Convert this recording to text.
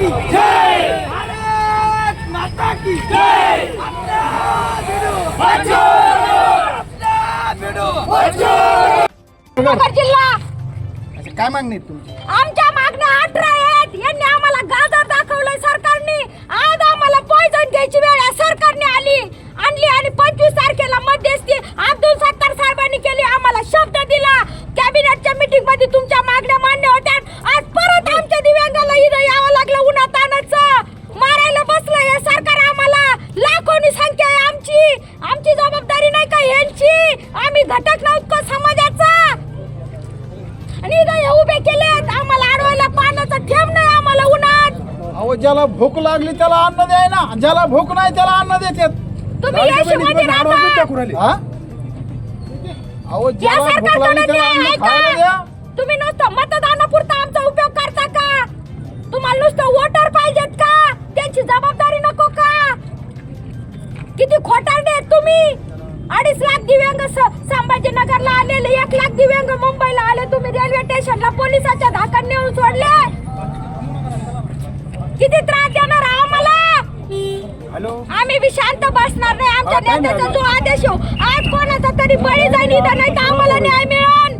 की जय। भारत माता की जय। नगर जिल्हा. अच्छा, काय मागणी तुमची? आमच्या मागण्या अठरा आहेत. यांनी आम्हाला गाजर दाखवलंय सरकारने. आज आम्हाला पॉइझन घ्यायची वेळ या सरकारने आली आणली आणि पंचवीस तारखेला मध्यस्थी अब्दुल सत्तार साहेबांनी केली. आम्हाला शब्द दिला. कॅबिनेटच्या मीटिंगमध्ये तुमच्या मागण्या मान्य होत्या. आहे आमची जबाबदारी नाही का यांची? आम्ही घटक नव्हतो का समाजाचा? आणि इथं उभे केलेत. आम्हाला अडवायला पाण्याचा थेंब नाही आम्हाला उन्हात. अहो ज्याला भूक लागली त्याला अन्न द्याय ना. ज्याला भूक नाही त्याला अन्न देतात. तुम्ही राहता. हा? अहो या ज्याला भूक लागली सरकारकडे त्याला न्याय अन्न आहे खायला द्या. का तुम्ही नुसतं मतदानापुरता किती खोटारडे आहेत तुम्ही अडीच लाख दिव्यांग संभाजीनगरला आलेले एक लाख दिव्यांग मुंबईला आले तुम्ही रेल्वे स्टेशनला पोलिसाच्या धाकात नेऊन सोडले किती त्रास देणार आम्हाला हॅलो आम्ही बी शांत बसणार नाही आमच्या हा, नेत्याचा? जो आदेश हो आज कोणाचा तरी बळी जाईल इथं नाही तर आम्हाला न्याय मिळेल